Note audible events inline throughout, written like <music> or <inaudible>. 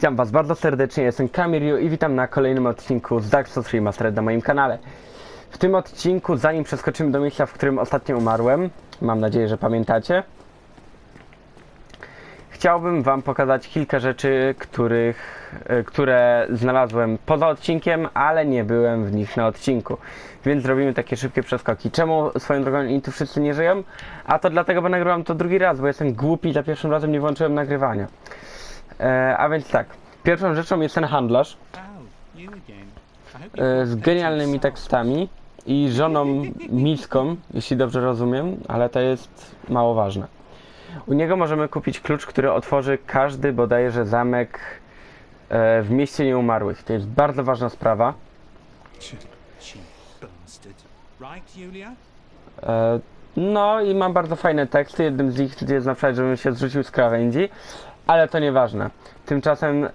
Witam Was bardzo serdecznie, jestem Kamiriu i witam na kolejnym odcinku z Dark Souls Remastered na moim kanale. W tym odcinku, zanim przeskoczymy do miejsca, w którym ostatnio umarłem, mam nadzieję, że pamiętacie, chciałbym Wam pokazać kilka rzeczy, których, e, które znalazłem poza odcinkiem, ale nie byłem w nich na odcinku. Więc zrobimy takie szybkie przeskoki. Czemu swoją drogą oni tu wszyscy nie żyją? A to dlatego, bo nagrywam to drugi raz, bo jestem głupi i za pierwszym razem nie włączyłem nagrywania. E, a więc tak, pierwszą rzeczą jest ten handlarz e, z genialnymi tekstami i żoną miską, jeśli dobrze rozumiem, ale to jest mało ważne. U niego możemy kupić klucz, który otworzy każdy bodajże zamek e, w mieście nieumarłych. To jest bardzo ważna sprawa. E, No i mam bardzo fajne teksty. Jednym z nich jest na przykład, żebym się zrzucił z krawędzi, ale to nieważne. Tymczasem e,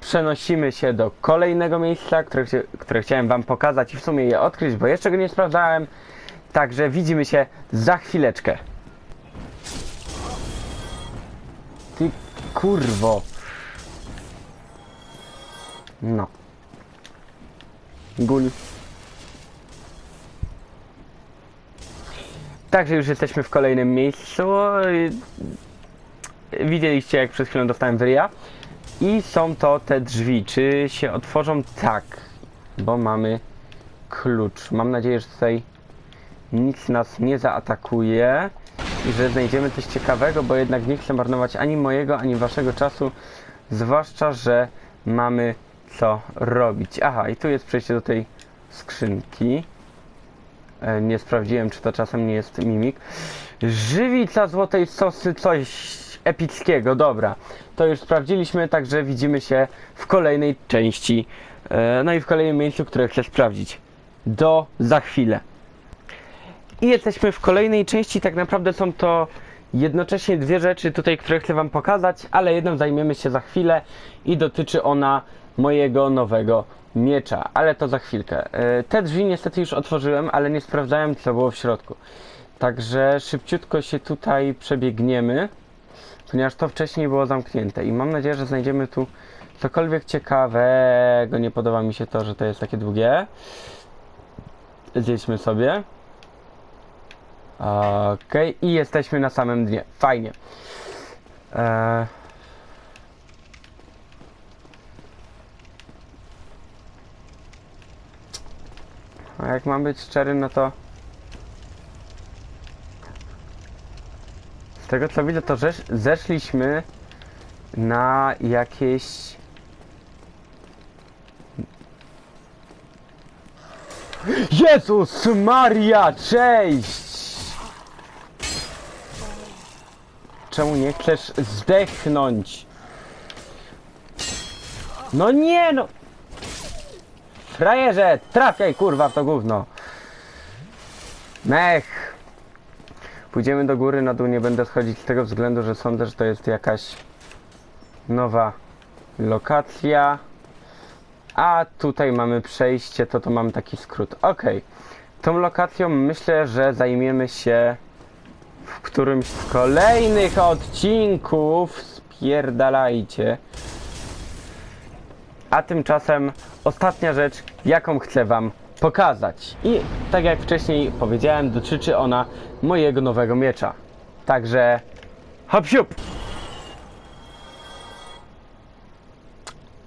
przenosimy się do kolejnego miejsca, które, które chciałem Wam pokazać i w sumie je odkryć, bo jeszcze go nie sprawdzałem. Także widzimy się za chwileczkę. Ty kurwo. No. Gul. Także już jesteśmy w kolejnym miejscu. Widzieliście jak przed chwilą dostałem wyria. I są to te drzwi. Czy się otworzą? Tak. Bo mamy klucz. Mam nadzieję, że tutaj nic nas nie zaatakuje. I że znajdziemy coś ciekawego, bo jednak nie chcę marnować ani mojego, ani waszego czasu. Zwłaszcza, że mamy co robić. Aha, i tu jest przejście do tej skrzynki. E, Nie sprawdziłem, czy to czasem nie jest mimik. Żywica złotej sosy, coś epickiego, dobra. To już sprawdziliśmy, także widzimy się w kolejnej części. e, No i w kolejnym miejscu, które chcę sprawdzić. Do za chwilę. I jesteśmy w kolejnej części, tak naprawdę są to jednocześnie dwie rzeczy tutaj, które chcę Wam pokazać, ale jedną zajmiemy się za chwilę i dotyczy ona mojego nowego miecza, ale to za chwilkę. E, Te drzwi niestety już otworzyłem, ale nie sprawdzałem co było w środku. Także szybciutko się tutaj przebiegniemy, ponieważ to wcześniej było zamknięte i mam nadzieję, że znajdziemy tu cokolwiek ciekawego. Nie podoba mi się to, że to jest takie długie. Zjedźmy sobie. Okej, i jesteśmy na samym dnie. Fajnie. Eee... A jak mam być szczery, no to... Z tego co widzę, to żesz- zeszliśmy na jakieś... Jezus Maria, cześć! Czemu nie chcesz zdechnąć? No nie no! Frajerze, trafiaj kurwa w to gówno. Mech. Pójdziemy do góry, na dół nie będę schodzić z tego względu, że sądzę, że to jest jakaś nowa lokacja. A tutaj mamy przejście, to to mamy taki skrót. Ok. Tą lokacją myślę, że zajmiemy się w którymś z kolejnych odcinków. Spierdalajcie. A tymczasem ostatnia rzecz, jaką chcę Wam pokazać. I tak jak wcześniej powiedziałem, dotyczy ona mojego nowego miecza. Także hop siup!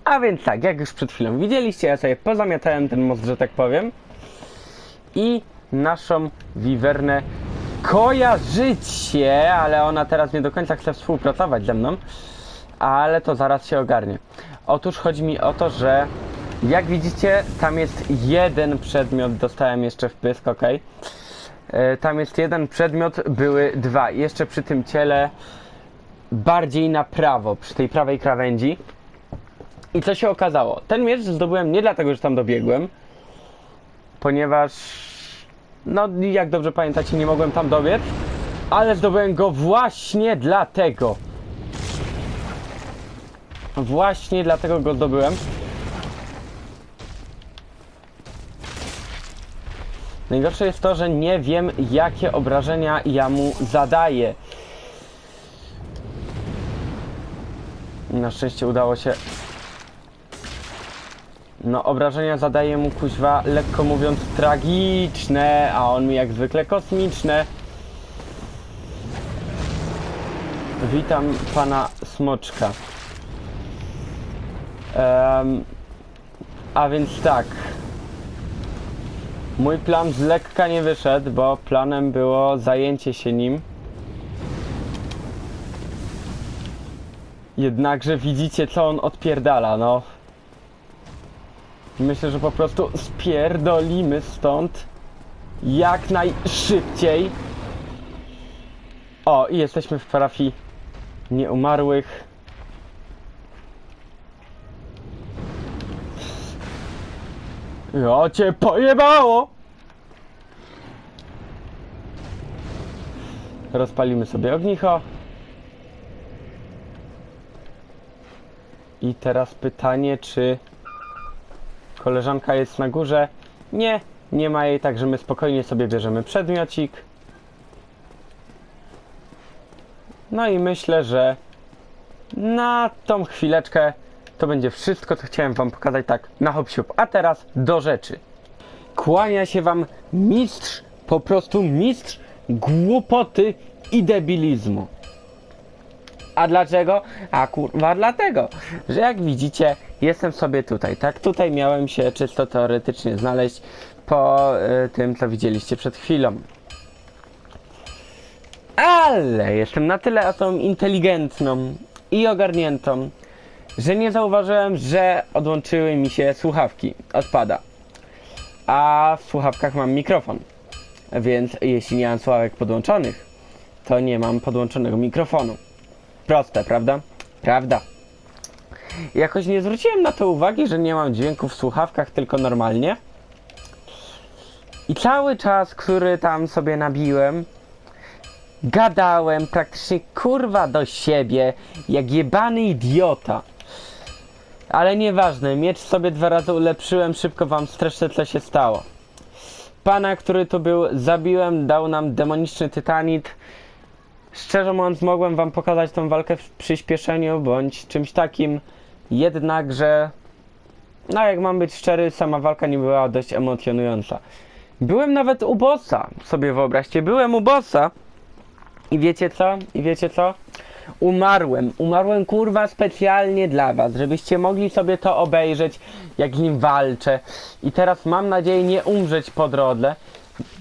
A więc tak, jak już przed chwilą widzieliście, ja sobie pozamiatałem ten most, że tak powiem. I naszą wiwernę kojarzycie, ale ona teraz nie do końca chce współpracować ze mną. Ale to zaraz się ogarnie. Otóż chodzi mi o to, że jak widzicie, tam jest jeden przedmiot, dostałem jeszcze wpysk, ok. E, Tam jest jeden przedmiot, były dwa. Jeszcze przy tym ciele bardziej na prawo, przy tej prawej krawędzi. I co się okazało? Ten miecz zdobyłem nie dlatego, że tam dobiegłem, ponieważ, no jak dobrze pamiętacie, nie mogłem tam dobiec, ale zdobyłem go właśnie dlatego. Właśnie dlatego go zdobyłem. Najgorsze jest to, że nie wiem, jakie obrażenia ja mu zadaję. Na szczęście udało się. No, obrażenia zadaje mu kuźwa, lekko mówiąc, tragiczne, a on mi jak zwykle kosmiczne. Witam pana Smoczka. Em, a więc tak. Mój plan z lekka nie wyszedł, bo planem było zajęcie się nim. Jednakże widzicie co on odpierdala, no. Myślę, że po prostu spierdolimy stąd jak najszybciej. O, i jesteśmy w parafii nieumarłych. Ja cię pojebało! Rozpalimy sobie ognicho. I teraz pytanie, czy koleżanka jest na górze? Nie, nie ma jej, także my spokojnie sobie bierzemy przedmiocik. No i myślę, że na tą chwileczkę to będzie wszystko, co chciałem wam pokazać tak na hop siup. A teraz do rzeczy. Kłania się wam mistrz, po prostu mistrz głupoty i debilizmu. A dlaczego? A kurwa dlatego, że jak widzicie, jestem sobie tutaj, tak? Tutaj miałem się czysto teoretycznie znaleźć po y, tym, co widzieliście przed chwilą. Ale jestem na tyle osobą inteligentną i ogarniętą, że nie zauważyłem, że odłączyły mi się słuchawki. Odpada. A w słuchawkach mam mikrofon. Więc jeśli nie mam słuchawek podłączonych, to nie mam podłączonego mikrofonu. Proste, prawda? Prawda. Jakoś nie zwróciłem na to uwagi, że nie mam dźwięku w słuchawkach, tylko normalnie. I cały czas, który tam sobie nabiłem, gadałem praktycznie kurwa do siebie, jak jebany idiota. Ale nieważne, miecz sobie dwa razy ulepszyłem, szybko wam streszczę co się stało. Pana, który tu był, zabiłem, dał nam demoniczny tytanit. Szczerze mówiąc, mogłem wam pokazać tą walkę w przyspieszeniu bądź czymś takim, jednakże, no jak mam być szczery, sama walka nie była dość emocjonująca. Byłem nawet u bossa, sobie wyobraźcie, byłem u bossa i wiecie co? I wiecie co? Umarłem, umarłem kurwa specjalnie dla was, żebyście mogli sobie to obejrzeć, jak z nim walczę. I teraz mam nadzieję nie umrzeć po drodze.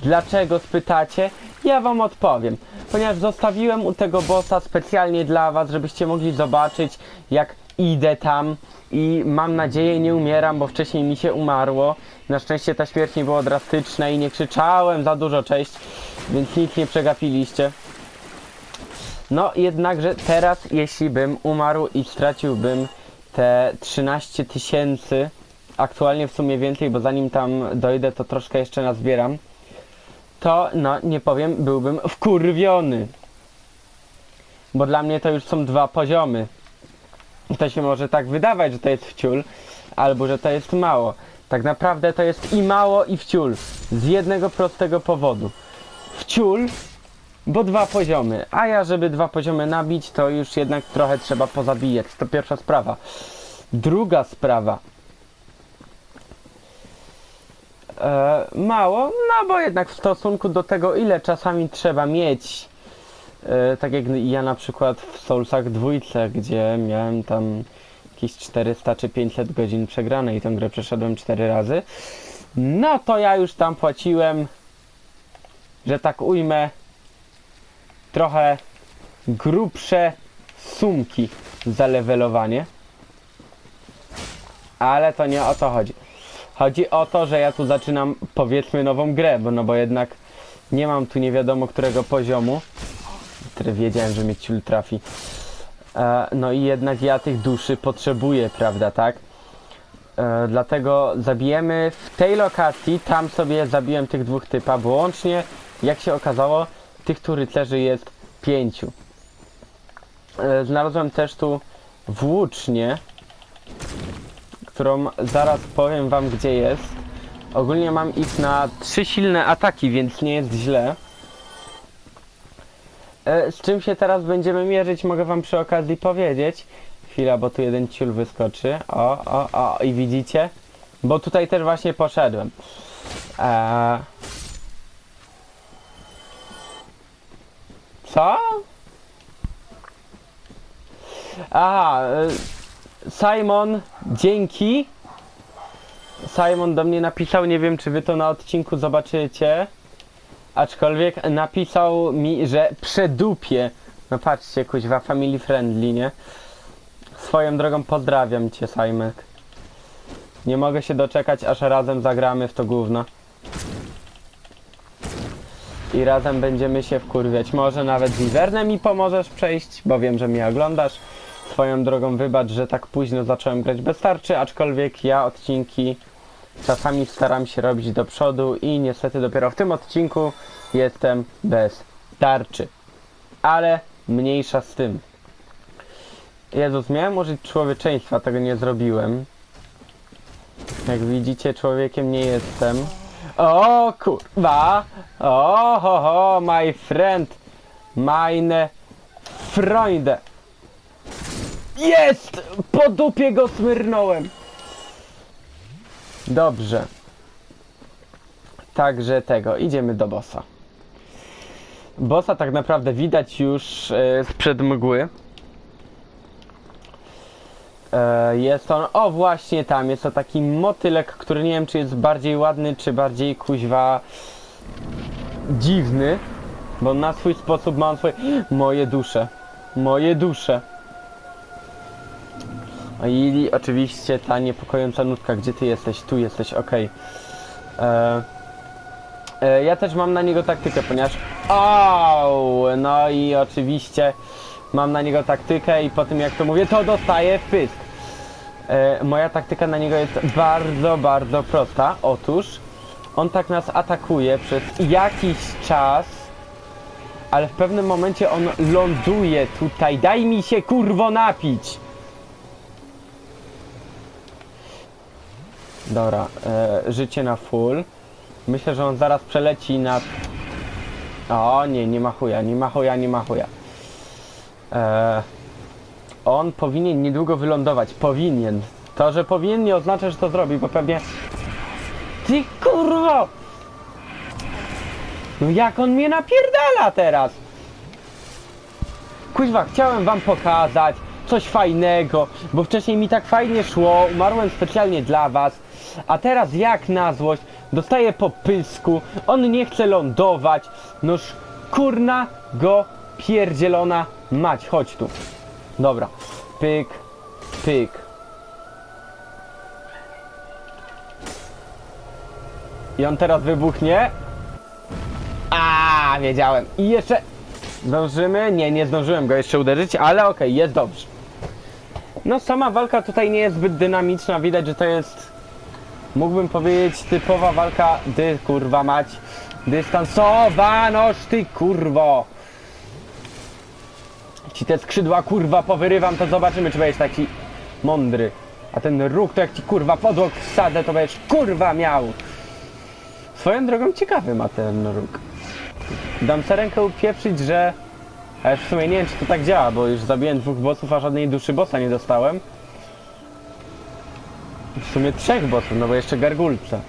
Dlaczego spytacie? Ja wam odpowiem. Ponieważ zostawiłem u tego bossa specjalnie dla was, żebyście mogli zobaczyć, jak idę tam i mam nadzieję nie umieram, bo wcześniej mi się umarło. Na szczęście ta śmierć nie była drastyczna i nie krzyczałem za dużo cześć, więc nic nie przegapiliście. No jednakże teraz jeśli bym umarł i straciłbym te 13 tysięcy, aktualnie w sumie więcej, bo zanim tam dojdę to troszkę jeszcze nazbieram, to no nie powiem, byłbym wkurwiony. Bo dla mnie to już są dwa poziomy. To się może tak wydawać, że to jest wciul, albo że to jest mało. Tak naprawdę to jest i mało i wciul. Z jednego prostego powodu. Wciul bo dwa poziomy, a ja żeby dwa poziomy nabić, to już jednak trochę trzeba pozabijać. To pierwsza sprawa. Druga sprawa. E, mało, no bo jednak w stosunku do tego, ile czasami trzeba mieć, e, tak jak ja na przykład w Soulsach dwójce, gdzie miałem tam jakieś 400 czy 500 godzin przegrane i tę grę przeszedłem 4 razy, no to ja już tam płaciłem, że tak ujmę, trochę grubsze sumki za levelowanie. Ale to nie o to chodzi. Chodzi o to, że ja tu zaczynam powiedzmy nową grę, bo no bo jednak nie mam tu nie wiadomo którego poziomu, który wiedziałem, że mnie ciul trafi. E, no i jednak ja tych duszy potrzebuję, prawda, tak? E, dlatego zabijemy w tej lokacji, tam sobie zabiłem tych dwóch typa, bo łącznie, jak się okazało, tych tu rycerzy jest pięciu. E, Znalazłem też tu włócznię, którą zaraz powiem wam gdzie jest. Ogólnie mam ich na trzy silne ataki, więc nie jest źle. E, Z czym się teraz będziemy mierzyć, mogę wam przy okazji powiedzieć. Chwila, bo tu jeden ciul wyskoczy. O, o, o, i widzicie? Bo tutaj też właśnie poszedłem. Eee... Co? Aha, y, Simon, dzięki. Simon do mnie napisał, nie wiem czy wy to na odcinku zobaczycie. Aczkolwiek napisał mi, że przedupie. No patrzcie, kuźwa, family friendly, nie? Swoją drogą pozdrawiam cię, Simek. Nie mogę się doczekać, aż razem zagramy w to gówno. I razem będziemy się wkurwiać. Może nawet z Iwernem mi pomożesz przejść, bo wiem, że mnie oglądasz. Swoją drogą wybacz, że tak późno zacząłem grać bez tarczy, aczkolwiek ja odcinki czasami staram się robić do przodu i niestety dopiero w tym odcinku jestem bez tarczy. Ale mniejsza z tym. Jezus, miałem użyć człowieczeństwa, tego nie zrobiłem. Jak widzicie, człowiekiem nie jestem. O kurwa! O ho ho, my friend! Meine Freunde! Jest! Po dupie go smyrnąłem! Dobrze. Także tego, idziemy do bossa. Bossa tak naprawdę widać już e, sprzed mgły. E, jest on, o właśnie tam, jest to taki motylek, który nie wiem czy jest bardziej ładny, czy bardziej kuźwa dziwny. Bo na swój sposób ma on swoje... Moje dusze. Moje dusze. I oczywiście ta niepokojąca nutka, gdzie ty jesteś? Tu jesteś, okej. E, e, Ja też mam na niego taktykę, ponieważ... Au! No i oczywiście mam na niego taktykę i po tym jak to mówię, to dostaję pysk. E, moja taktyka na niego jest bardzo, bardzo prosta. Otóż on tak nas atakuje przez jakiś czas, ale w pewnym momencie on ląduje tutaj. Daj mi się kurwo napić! Dobra, e, życie na full. Myślę, że on zaraz przeleci na... O nie, nie ma chuja, nie ma chuja, nie ma chuja. E, on powinien niedługo wylądować. Powinien. To, że powinien nie oznacza, że to zrobi, bo pewnie... Ty kurwo! No jak on mnie napierdala teraz? Kuźwa, chciałem wam pokazać coś fajnego, bo wcześniej mi tak fajnie szło, umarłem specjalnie dla was, a teraz jak na złość, dostaję po pysku, on nie chce lądować, noż kurna go pierdzielona mać, chodź tu. Dobra, pyk, pyk. I on teraz wybuchnie. A, wiedziałem. I jeszcze Zdążymy? Nie, nie zdążyłem go jeszcze uderzyć, ale okej, jest dobrze. No sama walka tutaj nie jest zbyt dynamiczna, widać, że to jest mógłbym powiedzieć typowa walka dy kurwa mać dystansowa, noż ty kurwo. Ci te skrzydła kurwa powyrywam, to zobaczymy czy będziesz taki mądry. A ten róg to jak ci kurwa podłog wsadzę, to będziesz kurwa miał. Swoją drogą ciekawy ma ten róg. Dam sobie rękę upieprzyć, że... Ale w sumie nie wiem, czy to tak działa, bo już zabiłem dwóch bossów, a żadnej duszy bossa nie dostałem. W sumie trzech bossów, no bo jeszcze gargulca.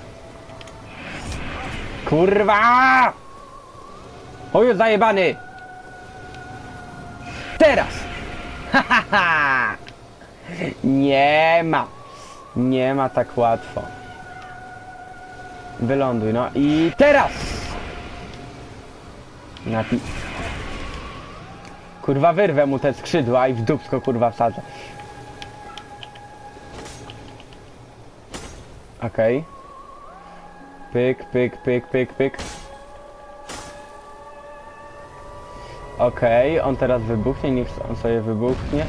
Kurwa! Oju zajebany! Teraz! Ha, ha, ha! Nie ma! Nie ma tak łatwo. Wyląduj, no i teraz! Napi... Kurwa wyrwę mu te skrzydła i w dupsko kurwa wsadzę. Okej. Pyk, pyk, pyk, pyk, pyk. Okej, on teraz wybuchnie, niech on sobie wybuchnie.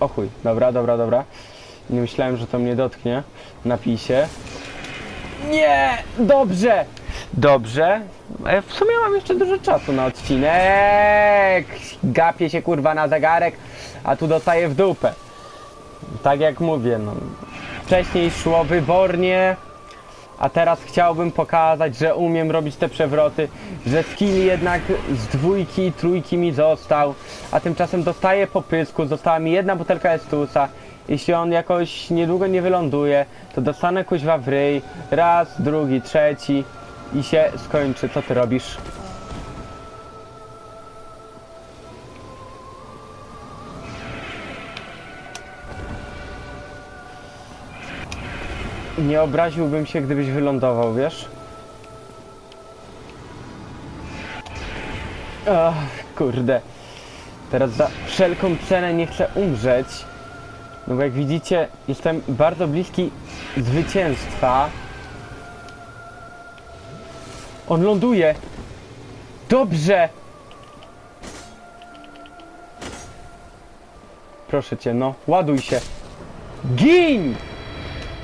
O chuj, dobra, dobra, dobra. Nie myślałem, że to mnie dotknie. Napij się. Nie! Dobrze! Dobrze. E, W sumie mam jeszcze dużo czasu na odcinek. Gapię się kurwa na zegarek, a tu dostaję w dupę. Tak jak mówię, no. Wcześniej szło wybornie. A teraz chciałbym pokazać, że umiem robić te przewroty, że skill jednak z dwójki, trójki mi został, a tymczasem dostaję po pysku, została mi jedna butelka Estusa. Jeśli on jakoś niedługo nie wyląduje, to dostanę kuźwa w ryj, raz, drugi, trzeci i się skończy. Co ty robisz? Nie obraziłbym się, gdybyś wylądował, wiesz? Ach, kurde. Teraz za wszelką cenę nie chcę umrzeć. No bo jak widzicie, jestem bardzo bliski zwycięstwa. On ląduje. Dobrze. Proszę cię, no, ładuj się. Gin!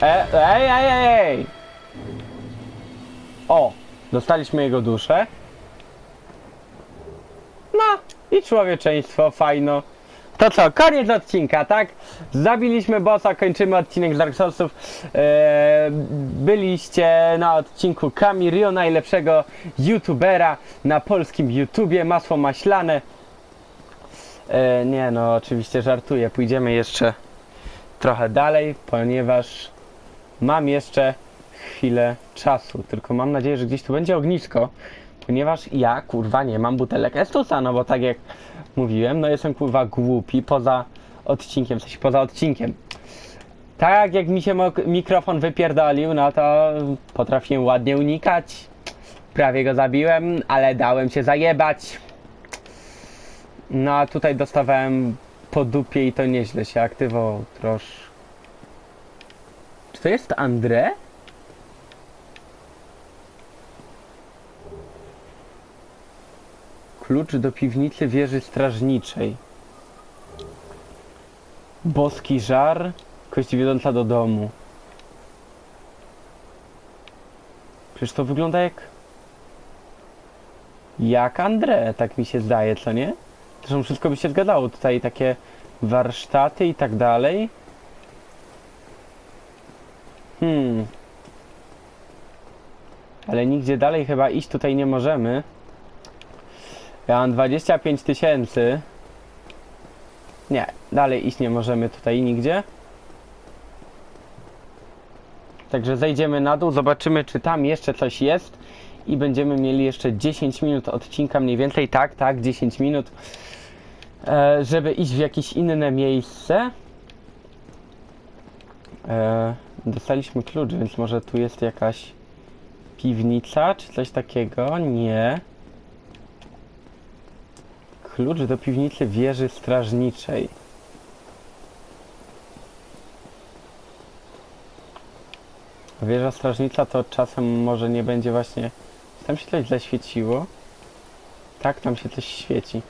E, ej, ej, ej, ej! O! Dostaliśmy jego duszę. No i człowieczeństwo, fajno. To co, koniec odcinka, tak? Zabiliśmy bossa, kończymy odcinek z Dark Soulsów. Eee, byliście na odcinku Kamirio, najlepszego youtubera na polskim YouTubie, masło maślane. Eee, nie no, oczywiście żartuję, pójdziemy jeszcze trochę dalej, ponieważ mam jeszcze chwilę czasu. Tylko mam nadzieję, że gdzieś tu będzie ognisko, ponieważ ja kurwa nie mam butelek Estusa, no bo tak jak mówiłem, no jestem kurwa głupi poza odcinkiem, w sensie poza odcinkiem. Tak jak mi się mikrofon wypierdolił, no to potrafiłem ładnie unikać. Prawie go zabiłem, ale dałem się zajebać. No a tutaj dostawałem po dupie i to nieźle się aktywował trosz. Czy to jest André? Klucz do piwnicy wieży strażniczej. Boski żar, kość wiodąca do domu. Przecież to wygląda jak... Jak André, tak mi się zdaje, co nie? Zresztą wszystko by się zgadzało. Tutaj takie warsztaty i tak dalej. Hmm. Ale nigdzie dalej chyba iść tutaj nie możemy. Ja mam 25 tysięcy. Nie, dalej iść nie możemy tutaj nigdzie. Także zejdziemy na dół, zobaczymy czy tam jeszcze coś jest i będziemy mieli jeszcze 10 minut odcinka mniej więcej, tak, tak, 10 minut, e, żeby iść w jakieś inne miejsce. Dostaliśmy klucz, więc może tu jest jakaś piwnica czy coś takiego? Nie. Klucz do piwnicy wieży strażniczej. Wieża strażnicza to czasem może nie będzie właśnie... Tam się coś zaświeciło. Tak, tam się coś świeci.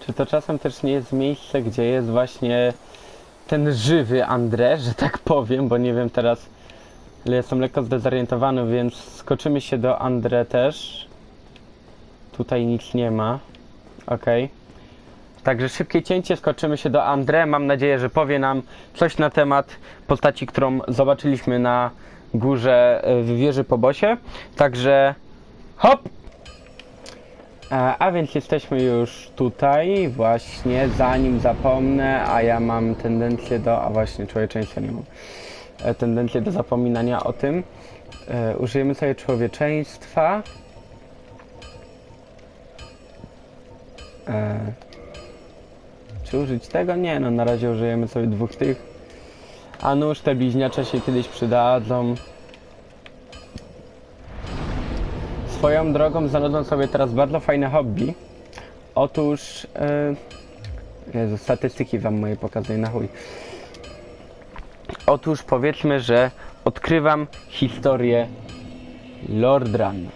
Czy to czasem też nie jest miejsce, gdzie jest właśnie ten żywy André, że tak powiem, bo nie wiem teraz, ale jestem lekko zdezorientowany, więc skoczymy się do André też. Tutaj nic nie ma. Okej. Także szybkie cięcie, skoczymy się do André. Mam nadzieję, że powie nam coś na temat postaci, którą zobaczyliśmy na górze e, w wieży po bosie. Także hop! E, A więc jesteśmy już tutaj, właśnie, zanim zapomnę, a ja mam tendencję do, a właśnie, człowieczeństwa nie mam, tendencję do zapominania o tym. E, Użyjemy sobie człowieczeństwa. E, czy użyć tego? Nie, no na razie użyjemy sobie dwóch tych. A nóż te bliźniacze się kiedyś przydadzą. Swoją drogą znalazłem sobie teraz bardzo fajne hobby. Otóż... Yy, Jezu, statystyki wam moje pokazuję na chuj. Otóż powiedzmy, że odkrywam historię Lordran.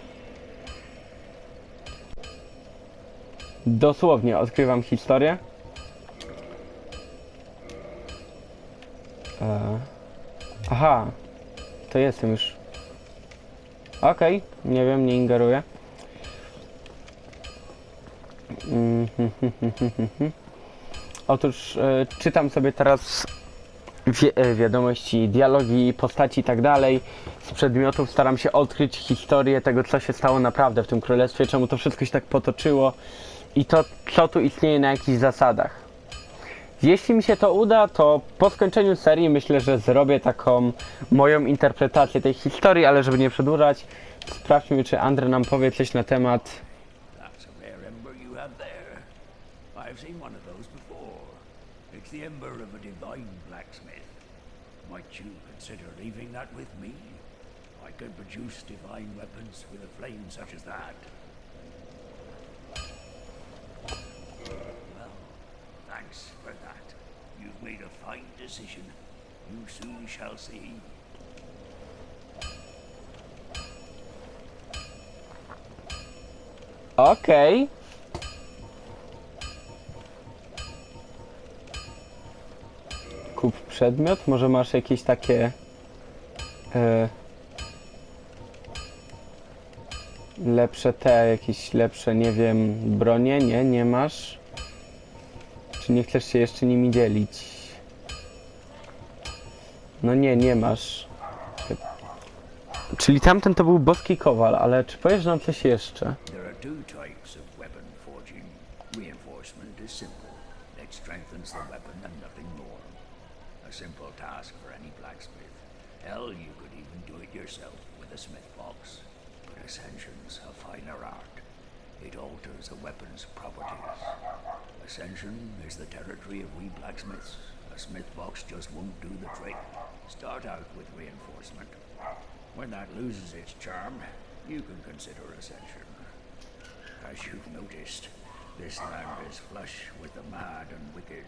Dosłownie odkrywam historię. E, aha, to jestem już. Okej, nie wiem, nie ingeruję. <laughs> Otóż e, czytam sobie teraz wi e, wiadomości, dialogi, postaci i tak dalej. Z przedmiotów staram się odkryć historię tego, co się stało naprawdę w tym królestwie, czemu to wszystko się tak potoczyło i to, co tu istnieje na jakichś zasadach. Jeśli mi się to uda, to po skończeniu serii myślę, że zrobię taką moją interpretację tej historii, ale żeby nie przedłużać, sprawdźmy, czy Andre nam powie coś na temat thanks for that. Made a fine decision. You soon shall see. Okej. Kup przedmiot, może masz jakieś takie e, lepsze te, jakieś lepsze, nie wiem, bronie? Nie, nie masz? Czy nie chcesz się jeszcze nimi dzielić? No nie, nie masz. Czyli tamten to był boski kowal, ale czy powiesz nam coś jeszcze? There are two types of weapon. Reinforcement is simple. It strengthens the weapon and nothing more. A simple task for any blacksmith. Hell, you could even do it yourself with a smith box. But a finer art. It weapon's properties. Ascension is the territory of we blacksmiths. A smith box just won't do the trick. Start out with reinforcement. When that loses its charm, you can consider Ascension. As you've noticed, this land is flush with the mad and wicked.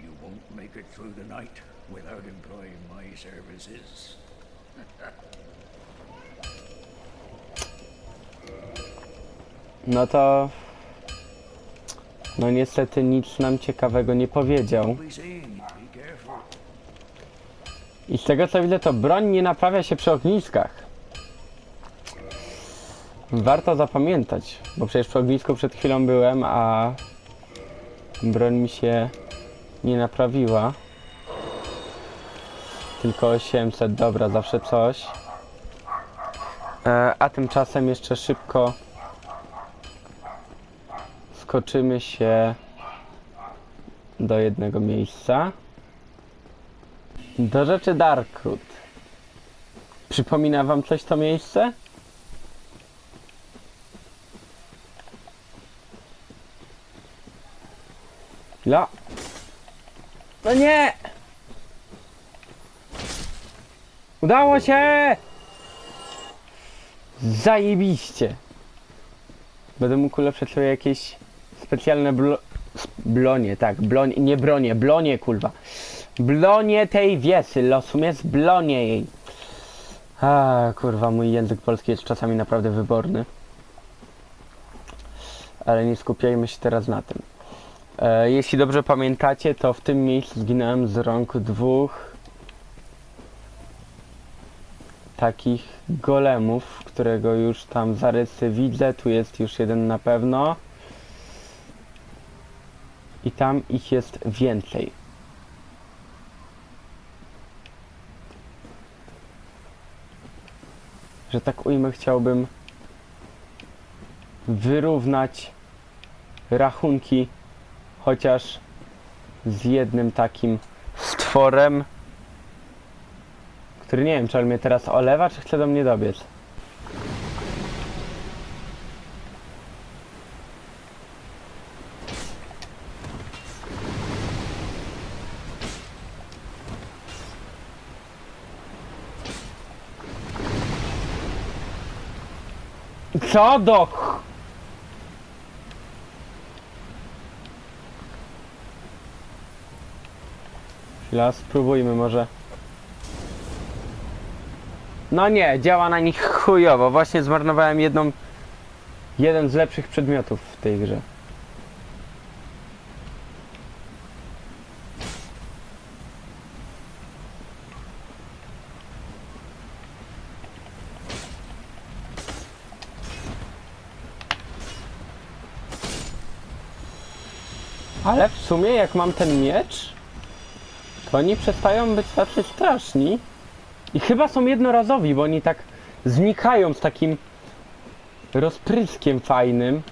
You won't make it through the night without employing my services. <laughs> No to. No niestety nic nam ciekawego nie powiedział. I z tego co widzę, to broń nie naprawia się przy ogniskach. Warto zapamiętać, bo przecież przy ognisku przed chwilą byłem, a broń mi się nie naprawiła. Tylko 800, dobra, zawsze coś. E, a tymczasem jeszcze szybko skoczymy się do jednego miejsca. Do rzeczy Darkroot. Przypomina wam coś to miejsce? No. No nie! Udało się! Zajebiście! Będę mógł ulepszyć sobie jakieś specjalne blo... blonie, tak, blonie, nie bronie, blonie, kurwa. Blonie tej wiesy, losum jest blonie jej. A, kurwa, mój język polski jest czasami naprawdę wyborny. Ale nie skupiajmy się teraz na tym. E, jeśli dobrze pamiętacie, to w tym miejscu zginąłem z rąk dwóch takich golemów, którego już tam zarysy widzę. Tu jest już jeden na pewno. I tam ich jest więcej. Że tak ujmę, chciałbym wyrównać rachunki chociaż z jednym takim stworem, który nie wiem, czy on mnie teraz olewa, czy chce do mnie dobiec. Co do ch... Chwila, spróbujmy może. No nie, działa na nich chujowo. Właśnie zmarnowałem jedną... Jeden z lepszych przedmiotów w tej grze. Ale w sumie jak mam ten miecz, to oni przestają być tacy straszni. I chyba są jednorazowi, bo oni tak znikają z takim rozpryskiem fajnym.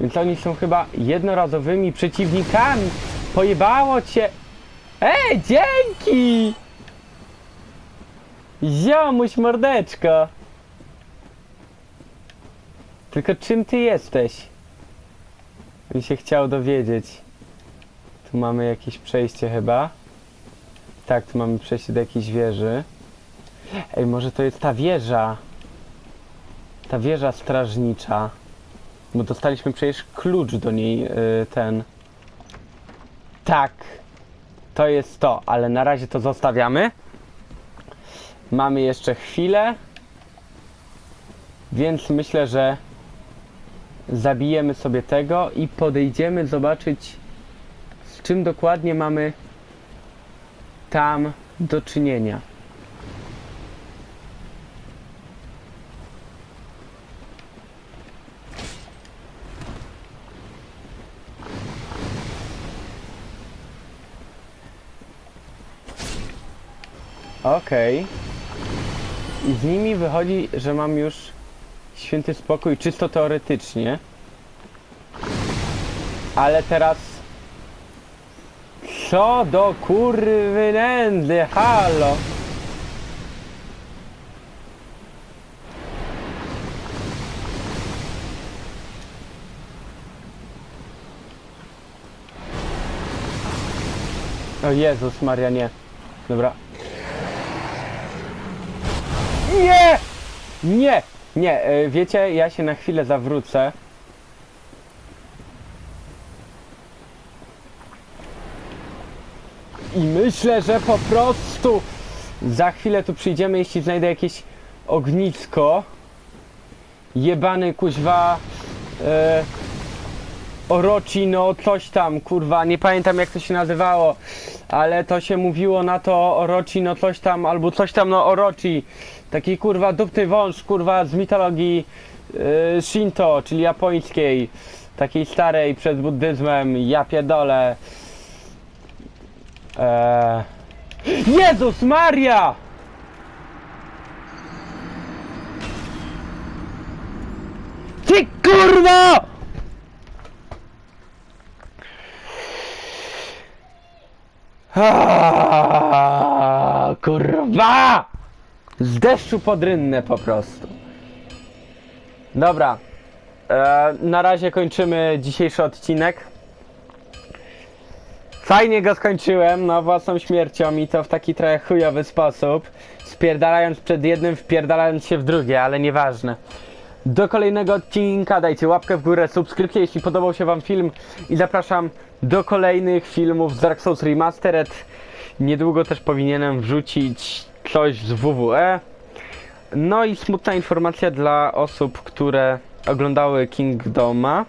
Więc oni są chyba jednorazowymi przeciwnikami. Pojebało cię. Ej, dzięki! Ziomuś mordeczko. Tylko czym ty jesteś? Mi się chciał dowiedzieć. Tu mamy jakieś przejście chyba. Tak, tu mamy przejście do jakiejś wieży. Ej, może to jest ta wieża. Ta wieża strażnicza. Bo dostaliśmy przecież klucz do niej, yy, ten. Tak. To jest to, ale na razie to zostawiamy. Mamy jeszcze chwilę. Więc myślę, że zabijemy sobie tego i podejdziemy zobaczyć z czym dokładnie mamy tam do czynienia. Okej. I z nimi wychodzi, że mam już święty spokój czysto teoretycznie. Ale teraz... Co do kurwy nędzy, halo! O Jezus Maria, nie. Dobra. Nie! Nie! Nie, e, wiecie, ja się na chwilę zawrócę. I myślę, że po prostu za chwilę tu przyjdziemy, jeśli znajdę jakieś ognisko. Jebany kuźwa e, Orochi, no coś tam, kurwa, nie pamiętam jak to się nazywało, ale to się mówiło na to Orochi, no coś tam, albo coś tam, no Orochi. Taki kurwa dupny wąż, kurwa z mitologii e, Shinto, czyli japońskiej, takiej starej przed buddyzmem, ja pierdolę. Eee... Jezus Maria! Ty kurwa! Aaaa, kurwa! Z deszczu pod rynnę po prostu. Dobra. E, na razie kończymy dzisiejszy odcinek. Fajnie go skończyłem, no własną śmiercią i to w taki trochę chujowy sposób. Spierdalając przed jednym, wpierdalając się w drugie, ale nieważne. Do kolejnego odcinka dajcie łapkę w górę, subskrypcję, jeśli podobał się wam film i zapraszam do kolejnych filmów z Dark Souls Remastered. Niedługo też powinienem wrzucić coś z WWE. No i smutna informacja dla osób, które oglądały Kingdoma.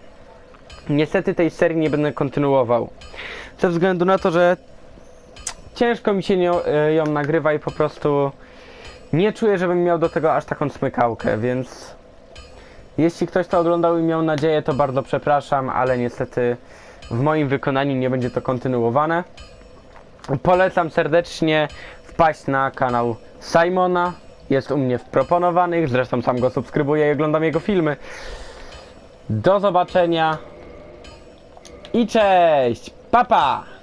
Niestety tej serii nie będę kontynuował. Ze względu na to, że ciężko mi się nią, e, ją nagrywa i po prostu nie czuję, żebym miał do tego aż taką smykałkę, więc jeśli ktoś to oglądał i miał nadzieję, to bardzo przepraszam, ale niestety w moim wykonaniu nie będzie to kontynuowane. Polecam serdecznie wpaść na kanał Simona. Jest u mnie w proponowanych, zresztą sam go subskrybuję i oglądam jego filmy. Do zobaczenia i cześć! Pa pa!